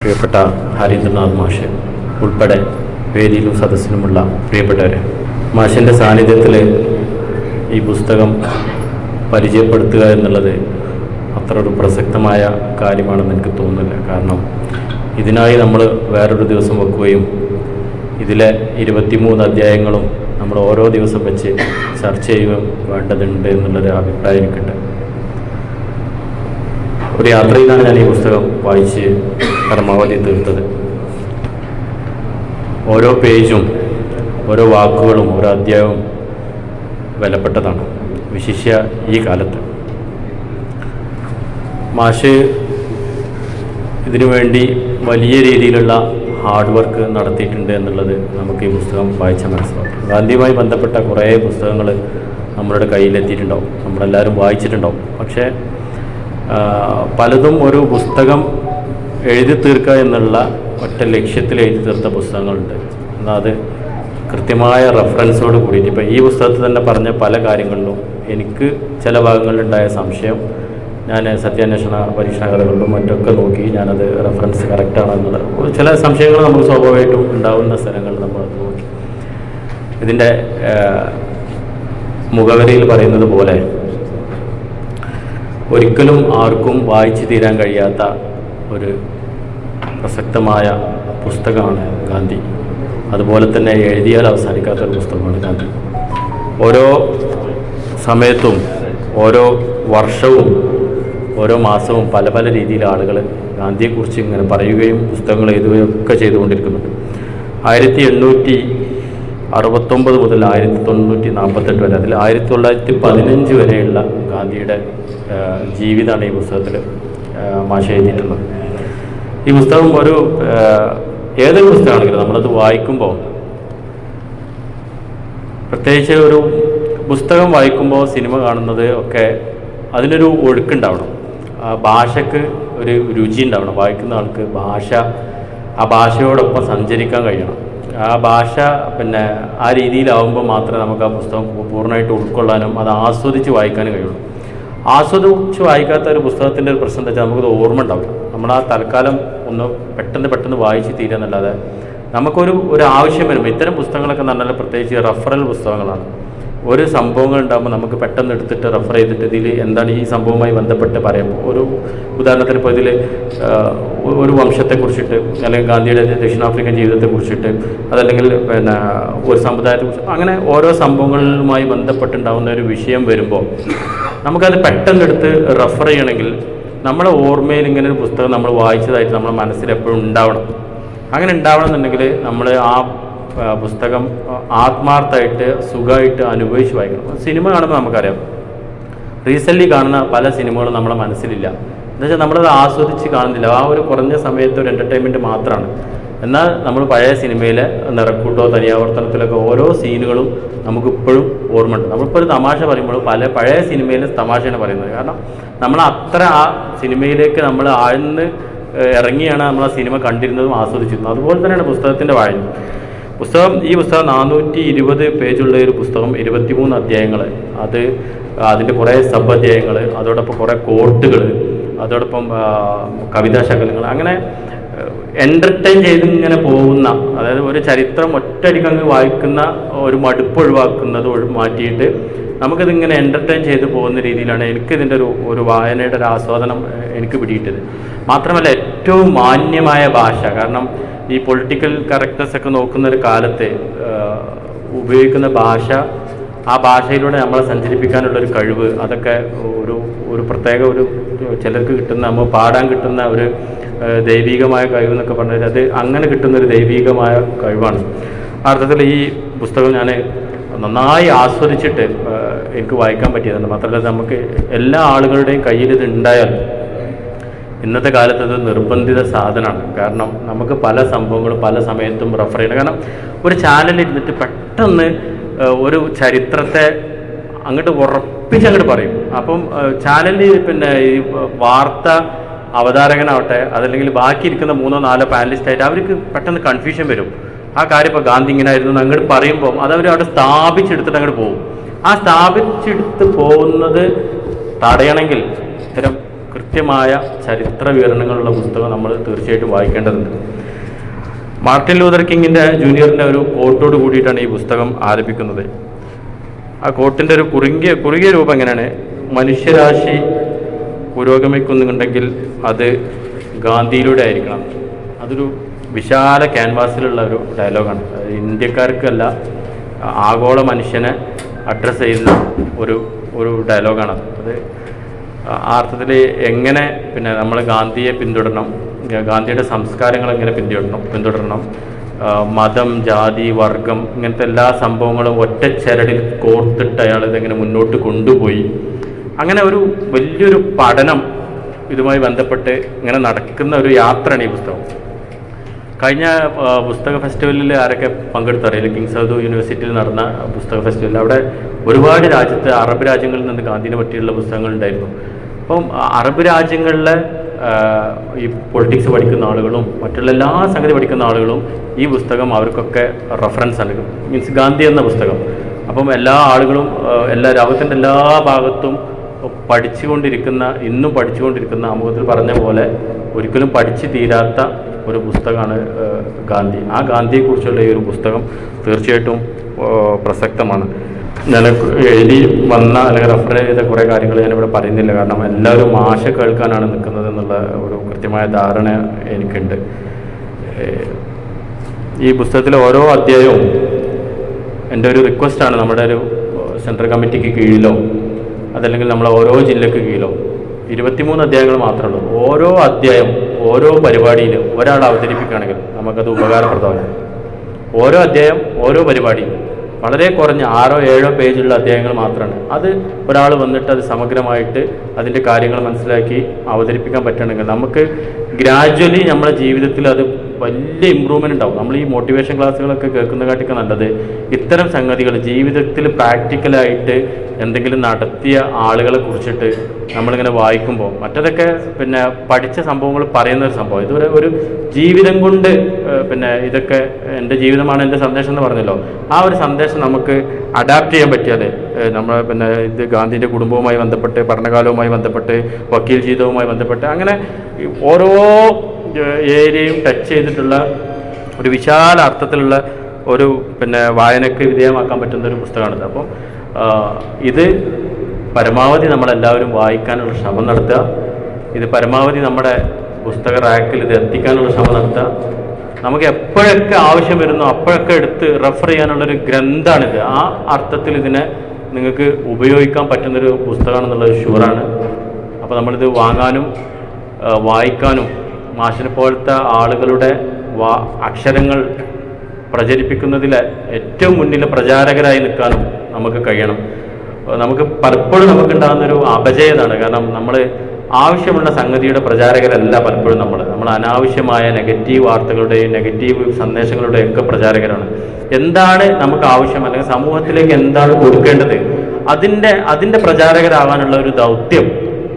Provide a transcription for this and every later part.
പ്രിയപ്പെട്ട ഹരീന്ദ്രനാഥ് മാഷ് ഉൾപ്പെടെ വേദിയിലും സദസ്സിലുമുള്ള പ്രിയപ്പെട്ടവരെ മാഷിന്റെ സാന്നിധ്യത്തിൽ ഈ പുസ്തകം പരിചയപ്പെടുത്തുക എന്നുള്ളത് അത്ര ഒരു പ്രസക്തമായ കാര്യമാണെന്ന് എനിക്ക് തോന്നുന്നില്ല. കാരണം ഇതിനായി നമ്മൾ വേറൊരു ദിവസം വെക്കുകയും ഇതിലെ ഇരുപത്തിമൂന്ന് അധ്യായങ്ങളും നമ്മൾ ഓരോ ദിവസം വെച്ച് ചർച്ച ചെയ്യുകയും വേണ്ടതുണ്ട് എന്നുള്ളൊരു അഭിപ്രായം എനിക്കുണ്ട്. ഒരു യാത്രയിലാണ് ഞാൻ ഈ പുസ്തകം വായിച്ച് പരമാവധി തീർത്തത്. ഓരോ പേജും ഓരോ വാക്കുകളും ഓരോ അധ്യായവും വിലപ്പെട്ടതാണ്. വിശിഷ്യ ഈ കാലത്ത്. മാഷ് ഇതിനുവേണ്ടി വലിയ രീതിയിലുള്ള ഹാർഡ് വർക്ക് നടത്തിയിട്ടുണ്ട് എന്നുള്ളത് നമുക്ക് ഈ പുസ്തകം വായിച്ച മനസ്സിലാവും. ഗാന്ധിയുമായി ബന്ധപ്പെട്ട കുറേ പുസ്തകങ്ങൾ നമ്മളുടെ കയ്യിലെത്തിയിട്ടുണ്ടാവും. നമ്മളെല്ലാവരും വായിച്ചിട്ടുണ്ടാവും. പക്ഷേ പലതും ഒരു പുസ്തകം എഴുതി തീർക്കുക എന്നുള്ള ഒറ്റ ലക്ഷ്യത്തിൽ എഴുതി തീർത്ത പുസ്തകങ്ങളുണ്ട്. എന്നാൽ അത് കൃത്യമായ റെഫറൻസോട് കൂടിയിട്ട് ഇപ്പോൾ ഈ പുസ്തകത്തിൽ തന്നെ പറഞ്ഞ പല കാര്യങ്ങളിലും എനിക്ക് ചില ഭാഗങ്ങളിലുണ്ടായ സംശയം ഞാൻ സത്യാന്വേഷണ പരീക്ഷണ കഥകളിലും മറ്റൊക്കെ നോക്കി ഞാനത് റെഫറൻസ് കറക്റ്റാണ് എന്നുള്ളത്. ചില സംശയങ്ങൾ നമുക്ക് സ്വാഭാവികമായിട്ടും ഉണ്ടാവുന്ന സ്ഥലങ്ങളിൽ നമ്മൾ നോക്കി. ഇതിന്റെ മുഖവരിയിൽ പറയുന്നത് പോലെ ഒരിക്കലും ആർക്കും വായിച്ചു തീരാൻ കഴിയാത്ത ഒരു പ്രസക്തമായ പുസ്തകമാണ് ഗാന്ധി. അതുപോലെ തന്നെ എഴുതിയാൽ അവസാനിക്കാത്ത ഒരു പുസ്തകമാണ് ഗാന്ധി. ഓരോ സമയത്തും ഓരോ വർഷവും ഓരോ മാസവും പല പല രീതിയിൽ ആളുകൾ ഗാന്ധിയെക്കുറിച്ച് ഇങ്ങനെ പറയുകയും പുസ്തകങ്ങൾ എഴുതുകയും ഒക്കെ ചെയ്തുകൊണ്ടിരിക്കുന്നുണ്ട്. ആയിരത്തി എണ്ണൂറ്റി അറുപത്തൊമ്പത് മുതൽ ആയിരത്തി തൊണ്ണൂറ്റി നാൽപ്പത്തെട്ട് വരെ അതിൽ ആയിരത്തി തൊള്ളായിരത്തി പതിനഞ്ച് വരെയുള്ള ഗാന്ധിയുടെ ജീവിതമാണ് ഈ പുസ്തകത്തിൽ മാഷ എഴുതിയിട്ടുള്ളത്. ഈ പുസ്തകം ഒരു ഏതൊരു പുസ്തകമാണെങ്കിലും നമ്മളത് വായിക്കുമ്പോൾ പ്രത്യേകിച്ച് ഒരു പുസ്തകം വായിക്കുമ്പോൾ സിനിമ കാണുന്നത് ഒക്കെ അതിനൊരു ഒഴുക്കുണ്ടാവണം. ആ ഭാഷക്ക് ഒരു രുചി ഉണ്ടാവണം. വായിക്കുന്ന ആൾക്ക് ഭാഷ ആ ഭാഷയോടൊപ്പം സഞ്ചരിക്കാൻ കഴിയണം. ആ ഭാഷ പിന്നെ ആ രീതിയിലാവുമ്പോൾ മാത്രമേ നമുക്ക് ആ പുസ്തകം പൂർണമായിട്ട് ഉൾക്കൊള്ളാനും അത് ആസ്വദിച്ച് വായിക്കാനും കഴിയുള്ളൂ. ആസ്വദിച്ച് വായിക്കാത്ത ഒരു പുസ്തകത്തിന്റെ ഒരു പ്രശ്നം എന്താ വെച്ചാൽ നമുക്കത് ഓർമ്മ ഉണ്ടാവില്ല. നമ്മൾ ആ തൽക്കാലം ഒന്ന് പെട്ടെന്ന് പെട്ടെന്ന് വായിച്ച് തീരുന്നല്ലാതെ നമുക്കൊരു ഒരു ആവശ്യം വരുമ്പോൾ ഇത്തരം പുസ്തകങ്ങളൊക്കെ പറഞ്ഞാൽ പ്രത്യേകിച്ച് റഫറൽ പുസ്തകങ്ങളാണ്. ഒരു സംഭവങ്ങൾ ഉണ്ടാകുമ്പോൾ നമുക്ക് പെട്ടെന്ന് എടുത്തിട്ട് റെഫർ ചെയ്തിട്ട് ഇതിൽ എന്താണ് ഈ സംഭവവുമായി ബന്ധപ്പെട്ട് പറയുമ്പോൾ. ഒരു ഉദാഹരണത്തിന് ഇപ്പോൾ ഇതിൽ ഒരു വംശത്തെക്കുറിച്ചിട്ട് അല്ലെങ്കിൽ ഗാന്ധിയുടെ ദക്ഷിണാഫ്രിക്കൻ ജീവിതത്തെക്കുറിച്ചിട്ട് അതല്ലെങ്കിൽ പിന്നെ ഒരു സമുദായത്തെക്കുറിച്ച് അങ്ങനെ ഓരോ സംഭവങ്ങളുമായി ബന്ധപ്പെട്ടുണ്ടാകുന്ന ഒരു വിഷയം വരുമ്പോൾ നമുക്കത് പെട്ടെന്ന് എടുത്ത് റെഫർ ചെയ്യണമെങ്കിൽ നമ്മുടെ ഓർമ്മയിൽ ഇങ്ങനെ ഒരു പുസ്തകം നമ്മൾ വായിച്ചതായിട്ട് നമ്മുടെ മനസ്സിൽ എപ്പോഴും ഉണ്ടാവണം. അങ്ങനെ ഉണ്ടാവണമെന്നുണ്ടെങ്കിൽ നമ്മൾ ആ, പുസ്തകം ആത്മാർത്ഥമായിട്ട് സുഖമായിട്ട് അനുഭവിച്ച് വായിക്കണം. സിനിമ കാണുമ്പോൾ നമുക്കറിയാം. റീസെന്റ്ലി കാണുന്ന പല സിനിമകളും നമ്മുടെ മനസ്സിലില്ല. എന്നുവെച്ചാൽ നമ്മളത് ആസ്വദിച്ച് കാണുന്നില്ല. ആ ഒരു കുറഞ്ഞ സമയത്ത് ഒരു എന്റർടൈൻമെന്റ് മാത്രമാണ്. എന്നാൽ നമ്മൾ പഴയ സിനിമയിലെ നിറക്കൂട്ടോ തനിയാവർത്തനത്തിലൊക്കെ ഓരോ സീനുകളും നമുക്ക് ഇപ്പോഴും ഓർമ്മയുണ്ട്. നമ്മളിപ്പോൾ ഒരു തമാശ പറയുമ്പോൾ പല പഴയ സിനിമയിൽ തമാശയാണ് പറയുന്നത്. കാരണം നമ്മൾ അത്ര ആ സിനിമയിലേക്ക് നമ്മൾ ആഴ്ന്ന് ഇറങ്ങിയാണ് നമ്മൾ ആ സിനിമ കണ്ടിരുന്നതും ആസ്വദിച്ചിരുന്നതും. അതുപോലെ തന്നെയാണ് പുസ്തകത്തിന്റെ വായന പുസ്തകം ഈ പുസ്തകം നാനൂറ്റി ഇരുപത് പേജുള്ള ഒരു പുസ്തകം ഇരുപത്തിമൂന്ന് അധ്യായങ്ങൾ അത് അതിന്റെ കുറേ സബ് അധ്യായങ്ങൾ അതോടൊപ്പം കുറേ കോട്ടുകൾ അതോടൊപ്പം ആ, കവിതാ ശകലങ്ങൾ അങ്ങനെ എന്റർടൈൻ ചെയ്ത് ഇങ്ങനെ പോകുന്ന അതായത് ഒരു ചരിത്രം ഒറ്റയടിക്ക് അങ്ങ് വായിക്കുന്ന ഒരു മടുപ്പ് ഒഴിവാക്കുന്നത് ഒഴി മാറ്റിയിട്ട് നമുക്കിതിങ്ങനെ എന്റർടൈൻ ചെയ്ത് പോകുന്ന രീതിയിലാണ് എനിക്കിതിന്റെ ഒരു ഒരു വായനയുടെ ഒരു ആസ്വാദനം എനിക്ക് പിടിയിട്ടത്. മാത്രമല്ല ഏറ്റവും മാന്യമായ ഭാഷ. കാരണം ഈ പൊളിറ്റിക്കൽ കറക്റ്റ്നെസ് ഒക്കെ നോക്കുന്ന ഒരു കാലത്ത് ഉപയോഗിക്കുന്ന ഭാഷ ആ ഭാഷയിലൂടെ നമ്മളെ സഞ്ചരിപ്പിക്കാനുള്ള ഒരു കഴിവ് അതൊക്കെ ഒരു ഒരു പ്രത്യേക ഒരു ചിലർക്ക് കിട്ടുന്ന നമ്മൾ പാടാൻ കിട്ടുന്ന ഒരു ദൈവികമായ കഴിവ് എന്നൊക്കെ പറഞ്ഞാൽ അത് അങ്ങനെ കിട്ടുന്ന ഒരു ദൈവികമായ കഴിവാണ്. അർത്ഥത്തിൽ ഈ പുസ്തകം ഞാൻ നന്നായി ആസ്വദിച്ചിട്ട് എനിക്ക് വായിക്കാൻ പറ്റിയതാണ് മാത്രമല്ല നമുക്ക് എല്ലാ ആളുകളുടെയും കയ്യിൽ ഇത് ഉണ്ടായാൽ ഇന്നത്തെ കാലത്ത് അത് നിർബന്ധിത സാധനമാണ്. കാരണം നമുക്ക് പല സംഭവങ്ങളും പല സമയത്തും റെഫർ ചെയ്യണം. കാരണം ഒരു ചാനലിരുന്നിട്ട് പെട്ടെന്ന് ഒരു ചരിത്രത്തെ അങ്ങോട്ട് ഉറപ്പിച്ച് അങ്ങോട്ട് പറയും. അപ്പം ചാനലിൽ പിന്നെ ഈ വാർത്ത അവതാരകനാവട്ടെ അതല്ലെങ്കിൽ ബാക്കി ഇരിക്കുന്ന മൂന്നോ നാലോ പാനലിസ്റ്റായിട്ട് അവർക്ക് പെട്ടെന്ന് കൺഫ്യൂഷൻ വരും. ആ കാര്യം ഇപ്പോൾ ഗാന്ധി ഇങ്ങനെ ആയിരുന്നു അങ്ങോട്ട് പറയുമ്പോൾ അത് അവർ അവിടെ സ്ഥാപിച്ചെടുത്തിട്ട് അങ്ങോട്ട് പോകും. ആ സ്ഥാപിച്ചെടുത്ത് പോകുന്നത് തടയണമെങ്കിൽ ഇത്തരം കൃത്യമായ ചരിത്ര വിവരണങ്ങളുള്ള പുസ്തകം നമ്മൾ തീർച്ചയായിട്ടും വായിക്കേണ്ടതുണ്ട്. മാർട്ടിൻ ലൂതർ കിങ്ങിന്റെ ജൂനിയറിന്റെ ഒരു കോട്ടോട് കൂടിയിട്ടാണ് ഈ പുസ്തകം ആരംഭിക്കുന്നത് ആ കോട്ടിന്റെ ഒരു കുറുങ്ങിയ കുറുകിയ രൂപം എങ്ങനെയാണ്? മനുഷ്യരാശി പുരോഗമിക്കുന്നുണ്ടെങ്കിൽ അത് ഗാന്ധിയിലൂടെ ആയിരിക്കണം. അതൊരു വിശാല ക്യാൻവാസിലുള്ള ഒരു ഡയലോഗാണ് ഇന്ത്യക്കാർക്കല്ല ആഗോള മനുഷ്യനെ അഡ്രസ്സ് ചെയ്യുന്ന ഒരു ഒരു ഡയലോഗാണ് അത് ആ അർത്ഥത്തിൽ എങ്ങനെ പിന്നെ നമ്മൾ ഗാന്ധിയെ പിന്തുടരണം ഗാന്ധിയുടെ സംസ്കാരങ്ങൾ എങ്ങനെ പിന്തുടരണം പിന്തുടരണം മതം ജാതി വർഗം ഇങ്ങനത്തെ എല്ലാ സംഭവങ്ങളും ഒറ്റ ചരടിൽ കോർത്തിട്ട് അയാൾ ഇതെങ്ങനെ മുന്നോട്ട് കൊണ്ടുപോയി. അങ്ങനെ ഒരു വലിയൊരു പഠനം ഇതുമായി ബന്ധപ്പെട്ട് ഇങ്ങനെ നടക്കുന്ന ഒരു യാത്രയാണ് ഈ പുസ്തകം. കഴിഞ്ഞ പുസ്തക ഫെസ്റ്റിവലിൽ ആരൊക്കെ പങ്കെടുത്തറിയില്ല കിങ് സൗദ് യൂണിവേഴ്സിറ്റിയിൽ നടന്ന പുസ്തക ഫെസ്റ്റിവലിൽ അവിടെ ഒരുപാട് രാജ്യത്ത് അറബ് രാജ്യങ്ങളിൽ നിന്ന് ഗാന്ധിനെ പറ്റിയുള്ള പുസ്തകങ്ങൾ ഉണ്ടായിരുന്നു. അപ്പം അറബ് രാജ്യങ്ങളിലെ ഈ പൊളിറ്റിക്സ് പഠിക്കുന്ന ആളുകളും മറ്റുള്ള എല്ലാ സംഗതി പഠിക്കുന്ന ആളുകളും ഈ പുസ്തകം അവർക്കൊക്കെ റെഫറൻസ് ആണ് മീൻസ് ഗാന്ധി എന്ന പുസ്തകം. അപ്പം എല്ലാ ആളുകളും എല്ലാ ലോകത്തിന്റെ എല്ലാ ഭാഗത്തും പഠിച്ചുകൊണ്ടിരിക്കുന്ന ഇന്നും പഠിച്ചുകൊണ്ടിരിക്കുന്ന അമുഖത്തിൽ പറഞ്ഞ പോലെ ഒരിക്കലും പഠിച്ചു തീരാത്ത ഒരു പുസ്തകമാണ് ഗാന്ധി. ആ ഗാന്ധിയെക്കുറിച്ചുള്ള ഈ ഒരു പുസ്തകം തീർച്ചയായിട്ടും പ്രസക്തമാണ്. ഞാൻ എഴുതി വന്ന അല്ലെങ്കിൽ റെഫർ ചെയ്ത കുറേ കാര്യങ്ങൾ ഞാനിവിടെ പറയുന്നില്ല. കാരണം എല്ലാവരും ആശ കേൾക്കാനാണ് നിൽക്കുന്നത് എന്നുള്ള ഒരു കൃത്യമായ ധാരണ എനിക്കുണ്ട്. ഈ പുസ്തകത്തിലെ ഓരോ അധ്യായവും എന്റെ ഒരു റിക്വസ്റ്റാണ് നമ്മുടെ ഒരു സെൻട്രൽ കമ്മിറ്റിക്ക് കീഴിലോ അതല്ലെങ്കിൽ നമ്മളെ ഓരോ ജില്ലക്ക് കീഴിലോ. ഇരുപത്തിമൂന്ന് അധ്യായങ്ങൾ മാത്രമേ ഉള്ളൂ. ഓരോ അധ്യായം ഓരോ പരിപാടിയിലും ഒരാൾ അവതരിപ്പിക്കുകയാണെങ്കിൽ നമുക്കത് ഉപകാരപ്രദമാണ് ഓരോ അധ്യായം ഓരോ പരിപാടി. വളരെ കുറഞ്ഞ ആറോ ഏഴോ പേജുള്ള അധ്യായങ്ങൾ മാത്രമാണ്. അത് ഒരാൾ വന്നിട്ട് അത് സമഗ്രമായിട്ട് അതിന്റെ കാര്യങ്ങൾ മനസ്സിലാക്കി അവതരിപ്പിക്കാൻ പറ്റണമെങ്കിൽ നമുക്ക് ഗ്രാജ്വലി നമ്മുടെ ജീവിതത്തിൽ അത് വലിയ ഇമ്പ്രൂവ്മെന്റ് ഉണ്ടാവും. നമ്മൾ ഈ മോട്ടിവേഷൻ ക്ലാസ്സുകളൊക്കെ കേൾക്കുന്ന കാട്ടിക്ക് നല്ലത് ഇത്തരം സംഗതികൾ ജീവിതത്തിൽ പ്രാക്ടിക്കലായിട്ട് എന്തെങ്കിലും നടത്തിയ ആളുകളെ കുറിച്ചിട്ട് നമ്മളിങ്ങനെ വായിക്കുമ്പോൾ മറ്റതൊക്കെ പിന്നെ പഠിച്ച സംഭവങ്ങൾ പറയുന്ന ഒരു സംഭവം. ഇതുവരെ ഒരു ജീവിതം കൊണ്ട് പിന്നെ ഇതൊക്കെ എന്റെ ജീവിതമാണ് എന്റെ സന്ദേശം എന്ന് പറഞ്ഞല്ലോ. ആ ഒരു സന്ദേശം നമുക്ക് അഡാപ്റ്റ് ചെയ്യാൻ പറ്റിയാൽ നമ്മൾ പിന്നെ ഇത് ഗാന്ധിന്റെ കുടുംബവുമായി ബന്ധപ്പെട്ട് പഠനകാലവുമായി ബന്ധപ്പെട്ട് വക്കീൽ ജീവിതവുമായി ബന്ധപ്പെട്ട് അങ്ങനെ ഓരോ ഏരിയയും ടച്ച് ചെയ്തിട്ടുള്ള ഒരു വിശാല അർത്ഥത്തിലുള്ള ഒരു പിന്നെ വായനയ്ക്ക് വിധേയമാക്കാൻ പറ്റുന്ന ഒരു പുസ്തകമാണിത്. അപ്പോൾ ഇത് പരമാവധി നമ്മളെല്ലാവരും വായിക്കാനുള്ള ശ്രമം നടത്തുക. ഇത് പരമാവധി നമ്മുടെ പുസ്തക റാക്കിൽ ഇത് എത്തിക്കാനുള്ള ശ്രമം നടത്തുക. നമുക്ക് എപ്പോഴൊക്കെ ആവശ്യം വരുന്നോ അപ്പോഴൊക്കെ എടുത്ത് റെഫർ ചെയ്യാനുള്ളൊരു ഗ്രന്ഥാണിത്. ആ അർത്ഥത്തിൽ ഇതിനെ നിങ്ങൾക്ക് ഉപയോഗിക്കാൻ പറ്റുന്നൊരു പുസ്തകമാണെന്നുള്ളത് ഷുവറാണ് അപ്പോൾ നമ്മളിത് വാങ്ങാനും വായിക്കാനും മാഷിനെ പോലത്തെ ആളുകളുടെ വാ അക്ഷരങ്ങൾ പ്രചരിപ്പിക്കുന്നതിൽ ഏറ്റവും മുന്നിൽ പ്രചാരകരായി നിൽക്കാനും നമുക്ക് കഴിയണം. നമുക്ക് പലപ്പോഴും നമുക്കുണ്ടാകുന്ന ഒരു അപജയതാണ് കാരണം നമ്മൾ ആവശ്യമുള്ള സംഗതിയുടെ പ്രചാരകരല്ല പലപ്പോഴും നമ്മൾ നമ്മൾ അനാവശ്യമായ നെഗറ്റീവ് വാർത്തകളുടെയും നെഗറ്റീവ് സന്ദേശങ്ങളുടെയും ഒക്കെ പ്രചാരകരാണ്. എന്താണ് നമുക്ക് ആവശ്യം? അല്ലെങ്കിൽ സമൂഹത്തിലേക്ക് എന്താണ് കൊടുക്കേണ്ടത്? അതിന്റെ അതിന്റെ പ്രചാരകരാകാനുള്ള ഒരു ദൗത്യം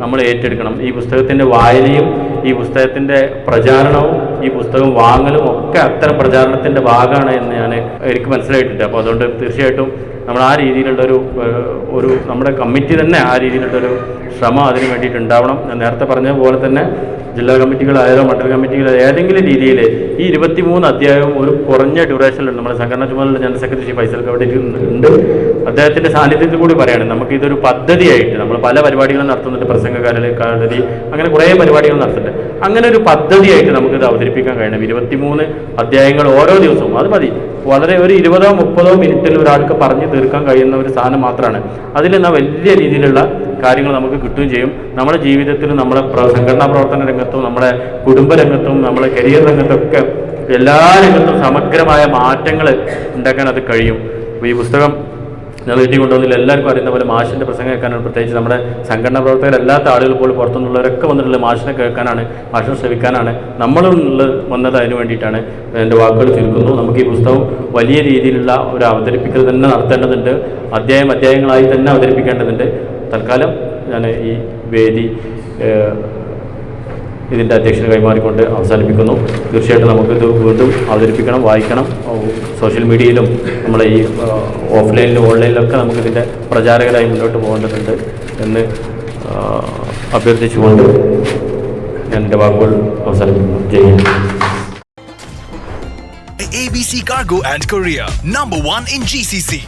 നമ്മൾ ഏറ്റെടുക്കണം. ഈ പുസ്തകത്തിന്റെ വായനയും ഈ പുസ്തകത്തിന്റെ പ്രചാരണവും ഈ പുസ്തകം വാങ്ങലും ഒക്കെ അത്തരം പ്രചാരണത്തിന്റെ ഭാഗമാണ് എന്ന് ഞാൻ എനിക്ക് മനസ്സിലായിട്ടുണ്ട്. അപ്പോൾ അതുകൊണ്ട് തീർച്ചയായിട്ടും നമ്മൾ ആ രീതിയിലുള്ള ഒരു നമ്മുടെ കമ്മിറ്റി തന്നെ ആ രീതിയിലുള്ള ഒരു ശ്രമം അതിന് വേണ്ടിയിട്ട് ഉണ്ടാവണം. ഞാൻ നേരത്തെ പറഞ്ഞ പോലെ തന്നെ ജില്ലാ കമ്മിറ്റികളായാലോ മണ്ഡല കമ്മിറ്റികളോ ഏതെങ്കിലും രീതിയിൽ ഈ ഇരുപത്തിമൂന്ന് അധ്യായവും ഒരു കുറഞ്ഞ ഡ്യൂറേഷനിലുണ്ട് നമ്മുടെ സംഘടനാ ചുമതല ജനറൽ സെക്രട്ടറി ഫൈസൽ കവടി ഉണ്ട് അദ്ദേഹത്തിന്റെ സാന്നിധ്യത്തിൽ കൂടി പറയാണ് നമുക്ക് ഇതൊരു പദ്ധതിയായിട്ട് നമ്മൾ പല പരിപാടികളും നടത്തുന്നുണ്ട് പ്രസംഗകാരൽ കാലരി അങ്ങനെ കുറേ പരിപാടികൾ നടത്തുന്നുണ്ട്. അങ്ങനെ ഒരു പദ്ധതിയായിട്ട് ഇത് അവതരിപ്പിക്കാൻ കഴിയണം. ഇരുപത്തിമൂന്ന് അധ്യായങ്ങൾ ഓരോ ദിവസവും അത് മതി. വളരെ ഒരു ഇരുപതോ മുപ്പതോ മിനിറ്റിൽ ഒരാൾക്ക് പറഞ്ഞു തീർക്കാൻ കഴിയുന്ന ഒരു സാധനം മാത്രമാണ്. അതിൽ എന്നാൽ വലിയ രീതിയിലുള്ള കാര്യങ്ങൾ നമുക്ക് കിട്ടുകയും ചെയ്യും. നമ്മുടെ ജീവിതത്തിലും നമ്മുടെ സംഘടനാ പ്രവർത്തന രംഗത്തും നമ്മുടെ കുടുംബ രംഗത്തും നമ്മുടെ കരിയർ രംഗത്തൊക്കെ എല്ലാ രംഗത്തും സമഗ്രമായ മാറ്റങ്ങൾ ഉണ്ടാക്കാൻ അത് കഴിയും. ഈ പുസ്തകം ഞാൻ വീട്ടിൽ കൊണ്ടുവന്നില്ല. എല്ലാവർക്കും അറിയുന്ന പോലെ മാഷിന്റെ പ്രസംഗം കേൾക്കാനാണ് പ്രത്യേകിച്ച് നമ്മുടെ സംഘടനാ പ്രവർത്തകരല്ലാത്ത ആളുകൾ പോലും പുറത്തുനിന്നുള്ളവരൊക്കെ വന്നിട്ടുള്ള മാഷിനെ കേൾക്കാനാണ് മാഷിനെ ശ്രമിക്കാനാണ് ഉള്ളത് വന്നത് അതിന് വേണ്ടിയിട്ടാണ്. എന്റെ വാക്കുകൾ ചുരുക്കുന്നു. നമുക്ക് ഈ പുസ്തകം വലിയ രീതിയിലുള്ള ഒരു അവതരിപ്പിക്കൽ തന്നെ നടത്തേണ്ടതുണ്ട്. അധ്യായം അധ്യായങ്ങളായി തന്നെ അവതരിപ്പിക്കേണ്ടതുണ്ട്. തൽക്കാലം ഞാൻ ഈ വേദി ഇതിന്റെ അധ്യക്ഷന് കൈമാറിക്കൊണ്ട് അവസാനിപ്പിക്കുന്നു. തീർച്ചയായിട്ടും നമുക്കിത് വീണ്ടും അവതരിപ്പിക്കണം വായിക്കണം. സോഷ്യൽ മീഡിയയിലും നമ്മളെ ഈ ഓഫ്ലൈനിലും ഓൺലൈനിലൊക്കെ നമുക്കിതിന്റെ പ്രചാരകരായി മുന്നോട്ട് പോകേണ്ടതുണ്ട് എന്ന് അഭ്യർത്ഥിച്ചുകൊണ്ട് ഞാൻ എന്റെ വാക്കുകൾ അവസാനിപ്പിക്കുന്നു. ജയ് Hind. ABC Cargo and Korea, number one in GCC.